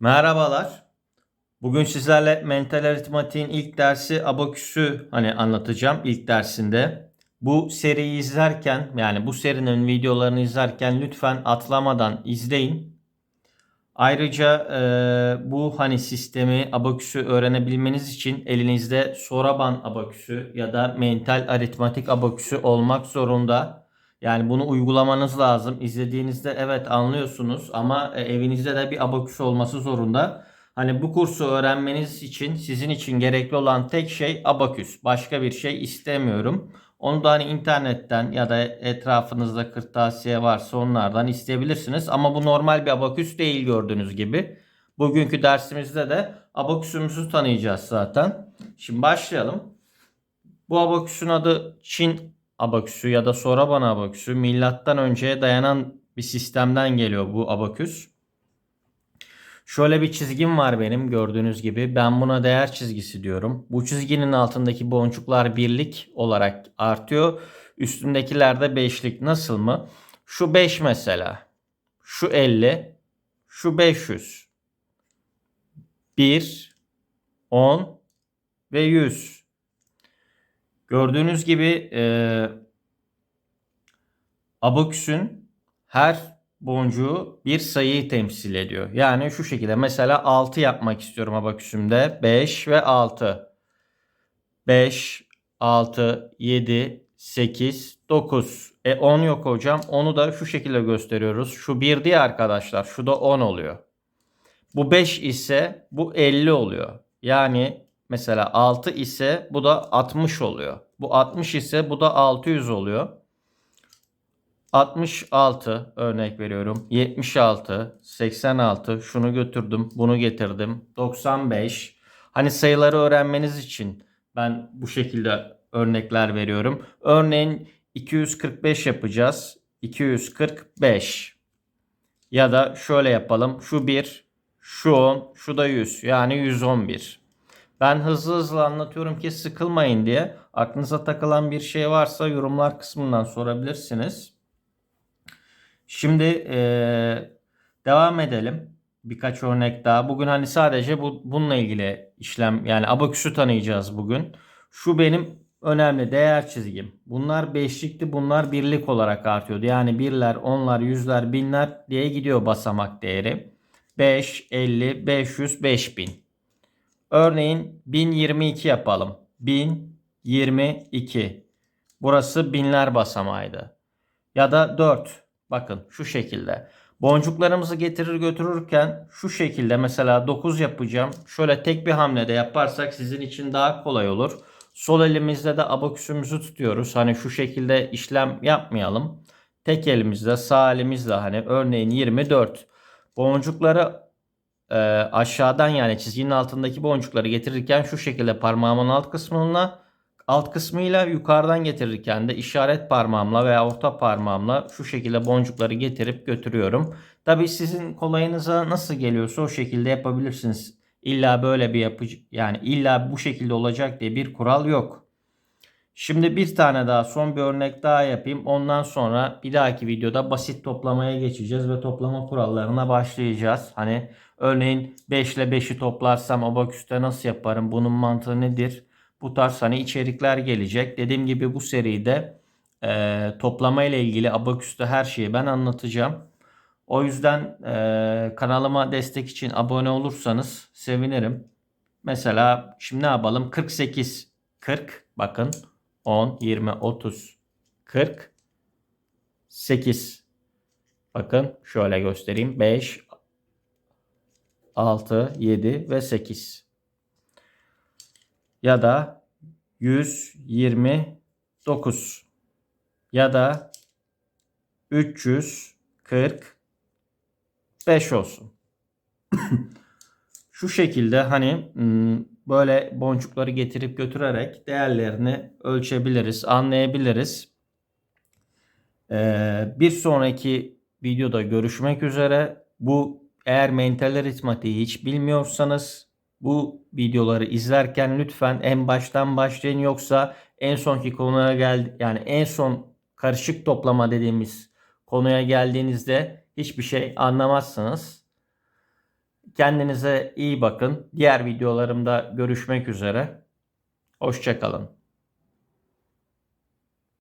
Merhabalar. Bugün sizlerle mental aritmatiğin ilk dersi abaküsü hani anlatacağım ilk dersinde. Bu seriyi izlerken yani bu serinin videolarını izlerken lütfen atlamadan izleyin. Ayrıca e, bu hani sistemi abaküsü öğrenebilmeniz için elinizde Soraban abaküsü ya da mental aritmatik abaküsü olmak zorunda. Yani bunu uygulamanız lazım. İzlediğinizde evet anlıyorsunuz ama e, evinizde de bir abaküs olması zorunda. Hani bu kursu öğrenmeniz için sizin için gerekli olan tek şey abaküs. Başka bir şey istemiyorum. Onu da hani internetten ya da etrafınızda kırtasiye varsa onlardan isteyebilirsiniz. Ama bu normal bir abaküs değil gördüğünüz gibi. Bugünkü dersimizde de abaküsümüzü tanıyacağız zaten. Şimdi başlayalım. Bu abaküsün adı Çin abaküsü ya da Soraban abaküsü. Milattan önceye dayanan bir sistemden geliyor bu abaküs. Şöyle bir çizgim var benim gördüğünüz gibi. Ben buna değer çizgisi diyorum. Bu çizginin altındaki boncuklar birlik olarak artıyor. Üstündekiler de beşlik. Nasıl mı? Şu 5 mesela. Şu 50. Şu 500. 1 10 ve 100. Gördüğünüz gibi e, abaküsün her boncuğu bir sayıyı temsil ediyor. Yani şu şekilde mesela 6 yapmak istiyorum abaküsümde. 5 ve 6. 5, 6, 7, 8, 9. E 10 yok hocam. Onu da şu şekilde gösteriyoruz. Şu 1 diye arkadaşlar. Şu da 10 oluyor. Bu 5 ise bu 50 oluyor. Yani mesela 6 ise bu da 60 oluyor. Bu 60 ise bu da 600 oluyor. 66 örnek veriyorum. 76, 86 şunu götürdüm, bunu getirdim. 95. Hani sayıları öğrenmeniz için ben bu şekilde örnekler veriyorum. Örneğin 245 yapacağız. 245. Ya da şöyle yapalım. Şu 1, şu 10, şu da 100. Yani 111. Ben hızlı hızlı anlatıyorum ki sıkılmayın diye. Aklınıza takılan bir şey varsa yorumlar kısmından sorabilirsiniz. Şimdi eee, devam edelim. Birkaç örnek daha. Bugün hani sadece bu, bununla ilgili işlem yani abaküsü tanıyacağız bugün. Şu benim önemli değer çizgim. Bunlar beşlikti bunlar birlik olarak artıyordu. Yani birler, onlar, yüzler, binler diye gidiyor basamak değeri. 5, 50, 500, 5000. Örneğin 1022 yapalım. 1022. Burası binler basamağıydı. Ya da 4. Bakın şu şekilde. Boncuklarımızı getirir götürürken şu şekilde mesela 9 yapacağım. Şöyle tek bir hamlede yaparsak sizin için daha kolay olur. Sol elimizde de abaküsümüzü tutuyoruz. Hani şu şekilde işlem yapmayalım. Tek elimizde sağ elimizle hani örneğin 24. Boncukları e, aşağıdan yani çizginin altındaki boncukları getirirken şu şekilde parmağımın alt kısmına alt kısmıyla yukarıdan getirirken de işaret parmağımla veya orta parmağımla şu şekilde boncukları getirip götürüyorum. Tabi sizin kolayınıza nasıl geliyorsa o şekilde yapabilirsiniz. İlla böyle bir yapıcı yani illa bu şekilde olacak diye bir kural yok. Şimdi bir tane daha son bir örnek daha yapayım. Ondan sonra bir dahaki videoda basit toplamaya geçeceğiz ve toplama kurallarına başlayacağız. Hani örneğin 5 ile 5'i toplarsam abaküste nasıl yaparım? Bunun mantığı nedir? Bu tarz hani içerikler gelecek. Dediğim gibi bu seride e, toplama ile ilgili abaküste her şeyi ben anlatacağım. O yüzden e, kanalıma destek için abone olursanız sevinirim. Mesela şimdi ne yapalım? 48, 40 bakın 10, 20, 30, 40, 8. Bakın şöyle göstereyim. 5, 6, 7 ve 8 ya da 129 ya da 345 olsun. Şu şekilde hani böyle boncukları getirip götürerek değerlerini ölçebiliriz, anlayabiliriz. Bir sonraki videoda görüşmek üzere. Bu eğer mental aritmatiği hiç bilmiyorsanız bu videoları izlerken lütfen en baştan başlayın yoksa en sonki konuya gel yani en son karışık toplama dediğimiz konuya geldiğinizde hiçbir şey anlamazsınız. Kendinize iyi bakın. Diğer videolarımda görüşmek üzere. Hoşçakalın.